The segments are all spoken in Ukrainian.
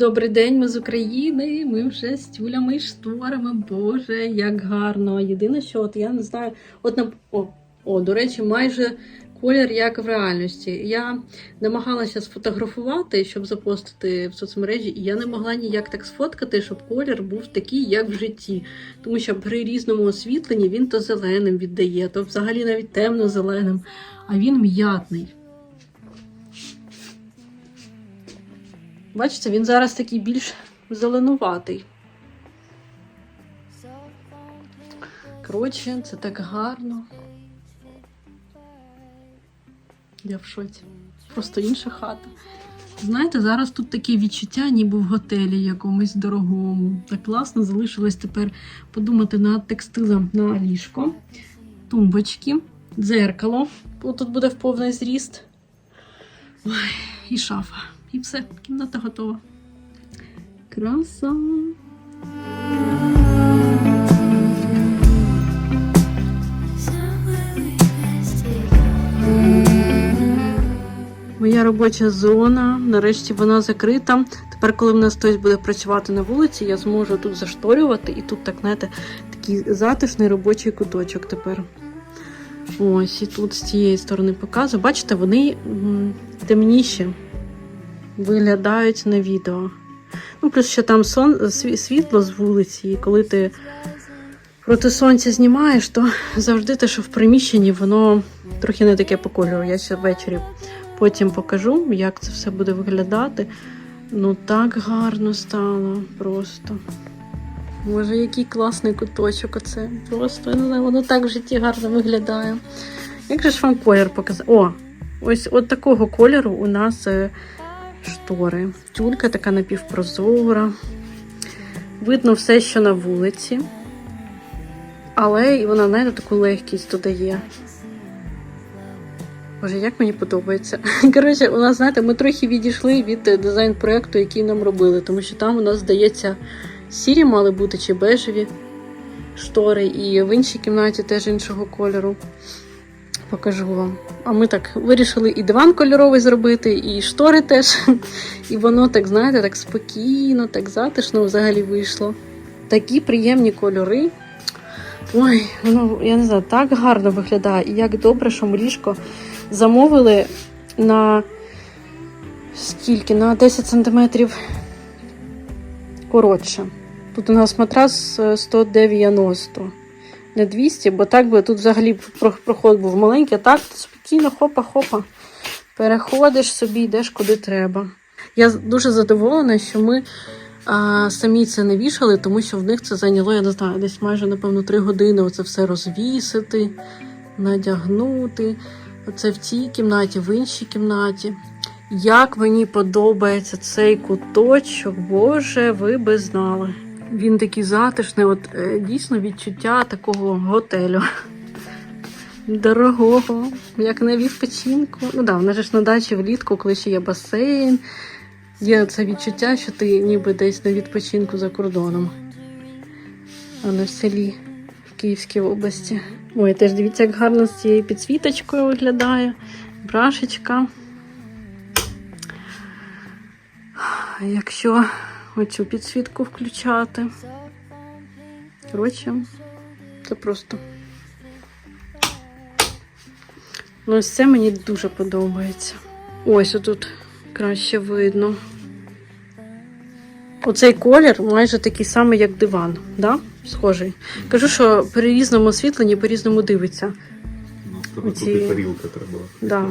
Добрий день, ми з України. Ми вже з тюлями і шторами. Боже, як гарно. Єдине, що от я не знаю, от на о, о, до речі, майже колір як в реальності. Я намагалася сфотографувати, щоб запостити в соцмережі, і я не могла ніяк так сфоткати, щоб колір був такий, як в житті. Тому що при різному освітленні він то зеленим віддає, то взагалі навіть темно-зеленим, а він м'ятний. Бачите, він зараз такий більш зеленуватий. Коротше, це так гарно. Я в шоці. Просто інша хата. Знаєте, зараз тут таке відчуття, ніби в готелі якомусь дорогому. Так класно залишилось тепер подумати над текстилем на ліжко, тумбочки, дзеркало. Тут буде в повний зріст. Ой, і шафа. І все, кімната готова. Краса. Моя робоча зона, нарешті вона закрита. Тепер, коли в нас хтось буде працювати на вулиці, я зможу тут зашторювати, і тут, так, знаєте, такий затишний робочий куточок тепер. Ось, і тут з цієї сторони показую. Бачите, вони темніші виглядають на відео. Ну, плюс ще там сон, сві- світло з вулиці, і коли ти проти сонця знімаєш, то завжди те, що в приміщенні, воно трохи не таке по кольору. Я ще ввечері потім покажу, як це все буде виглядати. Ну, так гарно стало просто. Боже, який класний куточок оце. Просто я не знаю, воно так в житті гарно виглядає. Як же ж вам колір показати? О, ось от такого кольору у нас е, штори. Тюлька така напівпрозора. Видно все, що на вулиці. Але і вона, знаєте, таку легкість додає. Боже, як мені подобається. Коротше, у нас, знаєте, ми трохи відійшли від е, дизайн-проекту, який нам робили, тому що там у нас, здається, сірі мали бути чи бежеві штори, і в іншій кімнаті теж іншого кольору. Покажу вам. А ми так вирішили і диван кольоровий зробити, і штори теж. І воно так, знаєте, так спокійно, так затишно взагалі вийшло. Такі приємні кольори. Ой, воно, я не знаю, так гарно виглядає. І як добре, що ми ліжко замовили на скільки? На 10 сантиметрів коротше. Тут у нас матрас е, 190, не 200, бо так би тут взагалі проход був маленький, а так спокійно, хопа-хопа. Переходиш собі, йдеш куди треба. Я дуже задоволена, що ми а, самі це не вішали, тому що в них це зайняло, я не знаю, десь майже, напевно, три години оце все розвісити, надягнути. Оце в цій кімнаті, в іншій кімнаті. Як мені подобається цей куточок, Боже, ви би знали. Він такий затишний, от е, дійсно відчуття такого готелю. Дорогого, як на відпочинку. Ну да, вона ж на дачі влітку, коли ще є басейн. Є це відчуття, що ти ніби десь на відпочинку за кордоном, а не в селі в Київській області. Ой, теж дивіться, як гарно з цією підсвіточкою виглядає. Брашечка. Якщо оцю підсвітку включати. Коротше, це просто. Ну, ось це мені дуже подобається. Ось отут краще видно. Оцей колір майже такий самий, як диван, да? Схожий. Кажу, що при різному освітленні по-різному дивиться. Ну, тебе Оці- тут і тарілка треба. Да.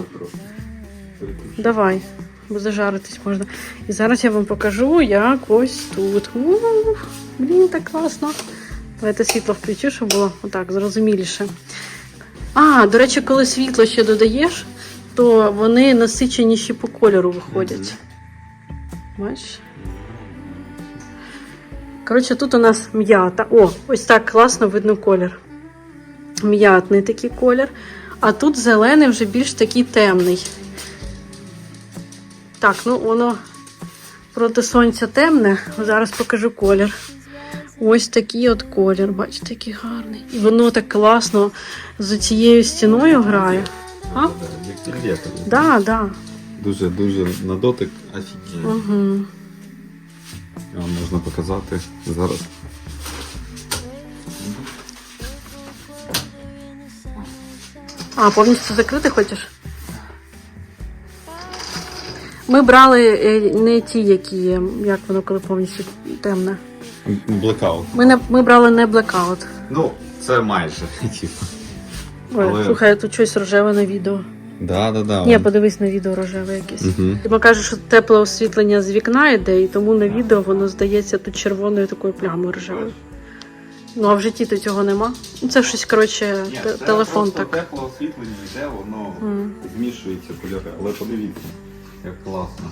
Давай, бо зажаритись можна. І зараз я вам покажу, як ось тут. Ух, блін, так класно. Давайте світло включу, щоб було отак зрозуміліше. А, до речі, коли світло ще додаєш, то вони насиченіші по кольору виходять. Бачиш? Коротше, тут у нас м'ята. О, ось так класно видно колір. М'ятний такий колір. А тут зелений вже більш такий темний. Так, ну воно проти сонця темне. Зараз покажу колір. Ось такий от колір, бачите, який гарний. І воно так класно з цією стіною грає. А? Да, Як. Да, да. Дуже, дуже на дотик офігенно. Угу. можна показати зараз. А, повністю закрити хочеш? Ми брали е, не ті, які є, як воно, коли повністю темне. Блекаут. Ми, не, ми брали не блекаут. Ну, це майже, типу. Ой, Але- слухай, тут щось рожеве на відео. Да, да, да. Ні, подивись на відео рожеве якесь. Угу. Ти кажеш, що тепле освітлення з вікна йде, і тому на відео воно здається тут червоною такою плямою рожевою. Ну а в житті то цього нема. Ну це щось, коротше, те- телефон так. Тепле освітлення йде, воно змішується кольори. Але подивіться, як класно.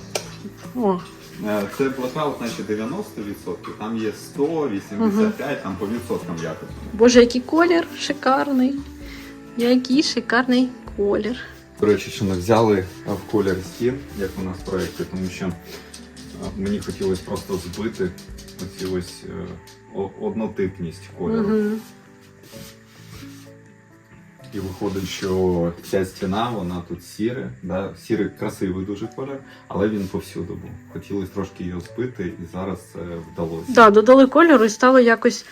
О, Е, Це блокаут, наче 90%, там є 100, 85, там по відсоткам якось. Боже, який колір шикарний. Який шикарний колір. До речі, що ми взяли в колір стін, як у нас в проєкті, тому що мені хотілося просто збити оці ось е, однотипність кольору. Угу. І виходить, що ця стіна, вона тут сіре, да? сірий красивий дуже колір, але він повсюду був. Хотілося трошки його збити, і зараз це вдалося. Да, додали кольору і стало якось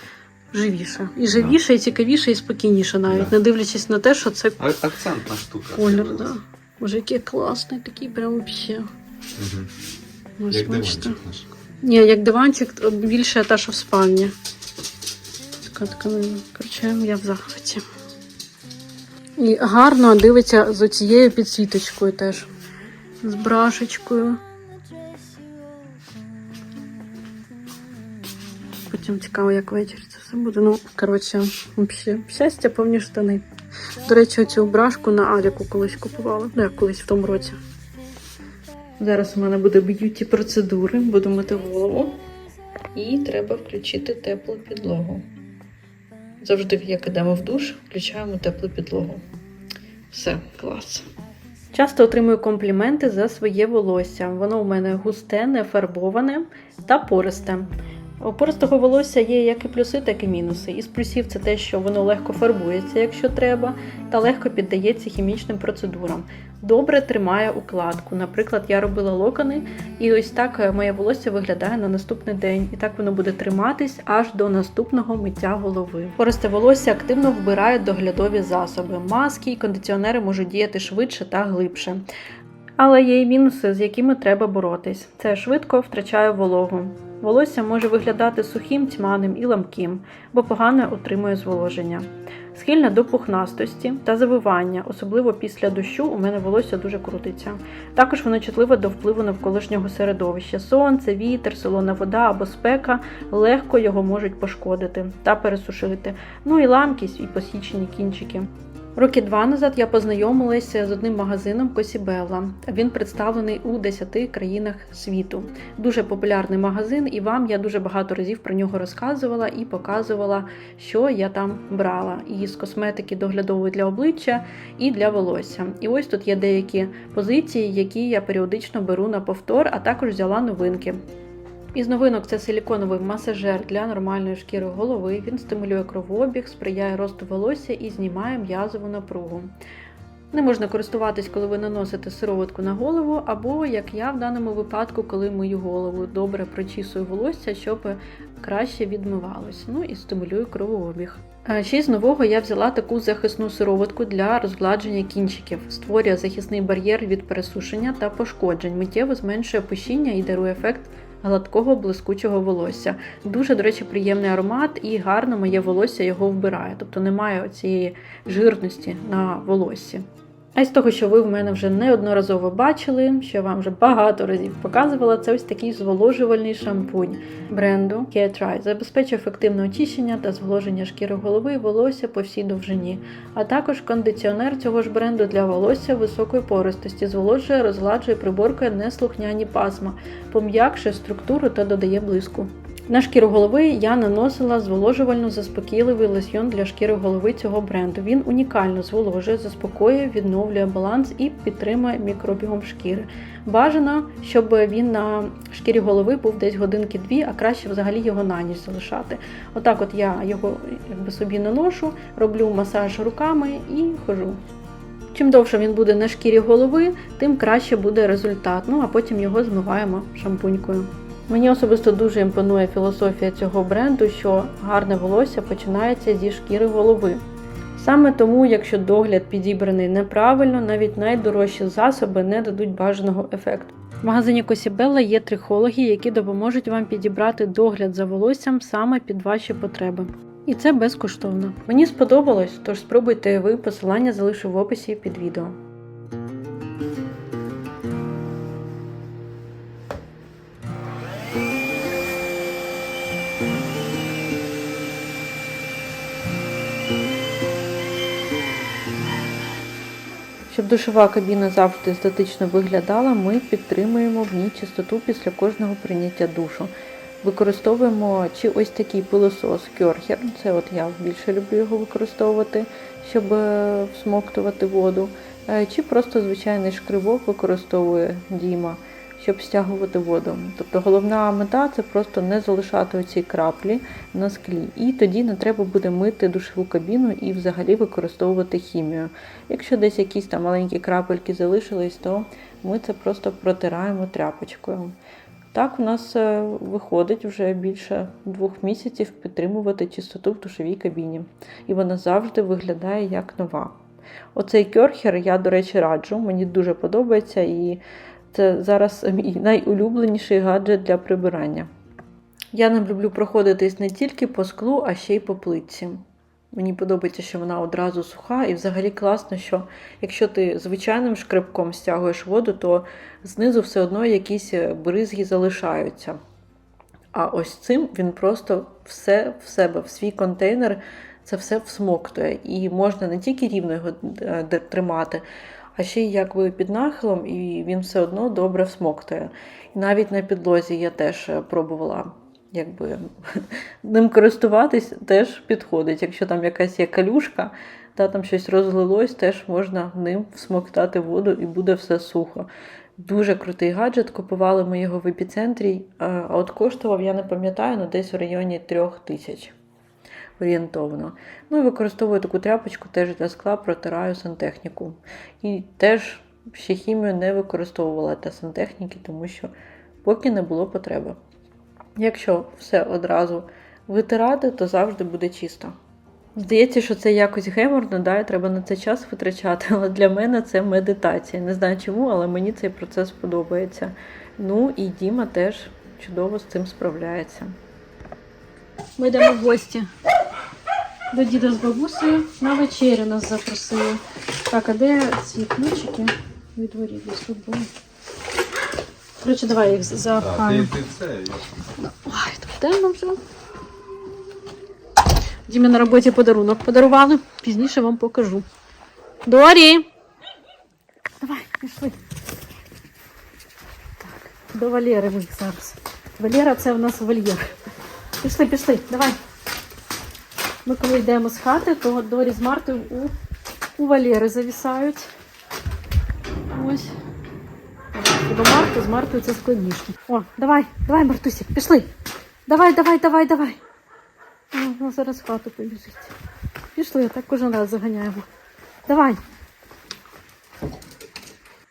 живіше. І живіше, і цікавіше, і спокійніше навіть, Да. не дивлячись на те, що це А, акцентна штука. колір, да. Боже, який класний, такий прям вообще. Угу. Як диванчик наш. Ні, як диванчик, більше та, що в спальні. Така тканина. Коротше, я в захваті. І гарно дивиться з оцією підсвіточкою теж. З брашечкою. Потім цікаво, як ввечері це все буде. Ну, коротше, взагалі, щастя, повні штани. До речі, цю брашку на Аліку колись купувала. Ну, як колись в тому році. Зараз у мене буде б'юті процедури, буду мити голову. І треба включити теплу підлогу. Завжди, як ідемо в душ, включаємо теплу підлогу. Все, клас. Часто отримую компліменти за своє волосся. Воно у мене густе, нефарбоване та пористе. У пористого волосся є як і плюси, так і мінуси. Із плюсів це те, що воно легко фарбується, якщо треба, та легко піддається хімічним процедурам. Добре тримає укладку. Наприклад, я робила локони, і ось так е, моє волосся виглядає на наступний день. І так воно буде триматись аж до наступного миття голови. Пористе волосся активно вбирає доглядові засоби. Маски і кондиціонери можуть діяти швидше та глибше. Але є і мінуси, з якими треба боротись. Це швидко втрачає вологу. Волосся може виглядати сухим, тьманим і ламким, бо погано отримує зволоження. Схильне до пухнастості та завивання, особливо після дощу у мене волосся дуже крутиться. Також воно чутливе до впливу навколишнього середовища. Сонце, вітер, солона вода або спека легко його можуть пошкодити та пересушити. Ну і ламкість, і посічені кінчики. Роки два назад я познайомилася з одним магазином Косібелла. Він представлений у 10 країнах світу. Дуже популярний магазин, і вам я дуже багато разів про нього розказувала і показувала, що я там брала. І з косметики доглядової для обличчя, і для волосся. І ось тут є деякі позиції, які я періодично беру на повтор, а також взяла новинки. Із новинок це силіконовий масажер для нормальної шкіри голови. Він стимулює кровообіг, сприяє росту волосся і знімає м'язову напругу. Не можна користуватись, коли ви наносите сироватку на голову, або як я в даному випадку, коли мию голову, добре прочісую волосся, щоб краще відмивалось. Ну і стимулюю кровообіг. Ще з нового я взяла таку захисну сироватку для розгладження кінчиків, створює захисний бар'єр від пересушення та пошкоджень, миттєво зменшує пушіння і дарує ефект гладкого блискучого волосся. Дуже, до речі, приємний аромат і гарно моє волосся його вбирає, тобто немає цієї жирності на волоссі. А із того, що ви в мене вже неодноразово бачили, що я вам вже багато разів показувала, це ось такий зволожувальний шампунь бренду Right. Забезпечує ефективне очищення та зволоження шкіри голови і волосся по всій довжині, а також кондиціонер цього ж бренду для волосся високої пористості, зволожує, розгладжує, приборкує неслухняні пасма, пом'якшує структуру та додає блиску. На шкіру голови я наносила зволожувально заспокійливий лосьйон для шкіри голови цього бренду. Він унікально зволожує, заспокоює, відновлює баланс і підтримує мікробіом шкіри. Бажано, щоб він на шкірі голови був десь годинки дві, а краще взагалі його на ніч залишати. Отак, от я його якби собі наношу, роблю масаж руками і хожу. Чим довше він буде на шкірі голови, тим краще буде результат. Ну а потім його змиваємо шампунькою. Мені особисто дуже імпонує філософія цього бренду, що гарне волосся починається зі шкіри голови. Саме тому, якщо догляд підібраний неправильно, навіть найдорожчі засоби не дадуть бажаного ефекту. В магазині Косібелла є трихологи, які допоможуть вам підібрати догляд за волоссям саме під ваші потреби. І це безкоштовно. Мені сподобалось, тож спробуйте ви, посилання залишу в описі під відео. Душова кабіна завжди естетично виглядала, ми підтримуємо в ній чистоту після кожного прийняття душу. Використовуємо чи ось такий пилосос Кьорхер, це от я більше люблю його використовувати, щоб е, всмоктувати воду, е, чи просто звичайний шкривок використовує Діма, щоб стягувати воду. Тобто головна мета це просто не залишати оці краплі на склі. І тоді не треба буде мити душову кабіну і взагалі використовувати хімію. Якщо десь якісь там маленькі крапельки залишились, то ми це просто протираємо тряпочкою. Так, у нас е, виходить вже більше двох місяців підтримувати чистоту в душовій кабіні. І вона завжди виглядає як нова. Оцей кьорхер я, до речі, раджу, мені дуже подобається, і це зараз мій найулюбленіший гаджет для прибирання. Я не люблю проходитись не тільки по склу, а ще й по плитці. Мені подобається, що вона одразу суха, і взагалі класно, що якщо ти звичайним шкребком стягуєш воду, то знизу все одно якісь е, бризги залишаються. А ось цим він просто все в себе, в свій контейнер, це все всмоктує. І можна не тільки рівно його е, тримати, а ще й якби під нахилом, і він все одно добре всмоктує. І навіть на підлозі я теж е, пробувала якби ним користуватись теж підходить. Якщо там якась є калюшка, та там щось розлилось, теж можна ним всмоктати воду і буде все сухо. Дуже крутий гаджет. Купували ми його в епіцентрі, а от коштував, я не пам'ятаю, ну десь в районі трьох тисяч орієнтовно. Ну і використовую таку тряпочку теж для скла, протираю сантехніку. І теж ще хімію не використовувала для сантехніки, тому що поки не було потреби. Якщо все одразу витирати, то завжди буде чисто. Здається, що це якось геморно, да, і треба на це час витрачати, але для мене це медитація. Не знаю чому, але мені цей процес подобається. Ну і Діма теж чудово з цим справляється. Ми йдемо в гості до діда з бабусею на вечерю нас запросили. Так, а де ці ключики від дворі десь тут були? Коротше, давай їх запхаємо. ти це. Ой, тут темно вже. Дімі на роботі подарунок подарували. Пізніше вам покажу. Дорі! Давай, пішли. Так, до Валєри ми зараз. Валєра це в нас вольєр. Пішли, пішли, давай. Ми коли йдемо з хати, то Дорі з Мартою у, у Валєри завісають. Ось. Бо Марту з Мартою це складніше. О, давай, давай, Мартусік, пішли. Давай, давай, давай, давай. О, вона зараз в хату побіжить. Пішли, так кожен раз заганяємо. Давай.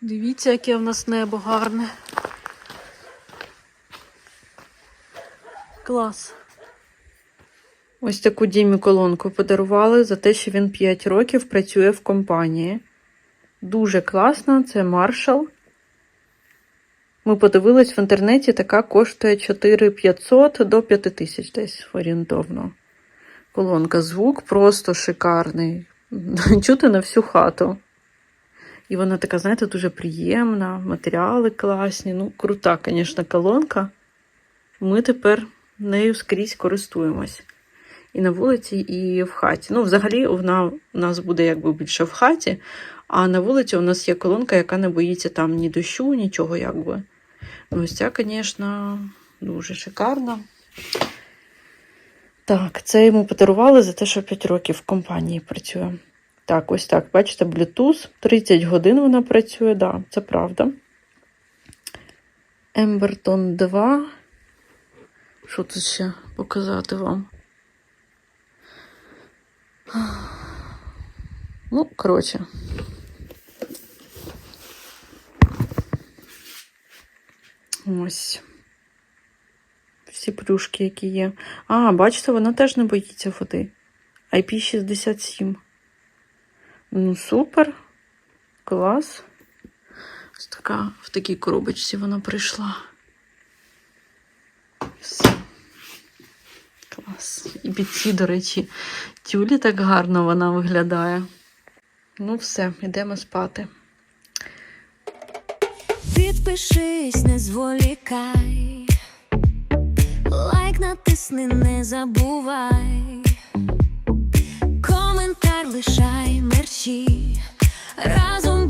Дивіться, яке в нас небо гарне. Клас. Ось таку Дімі колонку подарували за те, що він 5 років працює в компанії. Дуже класно, це Marshall. Ми подивились в інтернеті, така коштує 4500 до 5000 десь орієнтовно. Колонка звук просто шикарний. Чути на всю хату. І вона така, знаєте, дуже приємна, матеріали класні. Ну, крута, звісно, колонка. Ми тепер нею скрізь користуємось. І на вулиці, і в хаті. Ну, взагалі, вона у нас буде якби більше в хаті, а на вулиці у нас є колонка, яка не боїться там ні дощу, нічого якби. Ну, Ось ця, звісно, дуже шикарна. Так, це йому подарували за те, що 5 років в компанії працює. Так, ось так, бачите, Bluetooth. 30 годин вона працює, да, це правда. Ембертон 2. Що тут ще показати вам? Ну, коротше. Ось. Всі плюшки, які є. А, бачите, вона теж не боїться води. IP67. Ну, супер. Клас. Ось така, в такій коробочці вона прийшла. Клас. І під ці, до речі, тюлі так гарно вона виглядає. Ну, все, йдемо спати. Підпишись, не зволікай. Лайк натисни, не забувай. Коментар лишай мерчі. Разом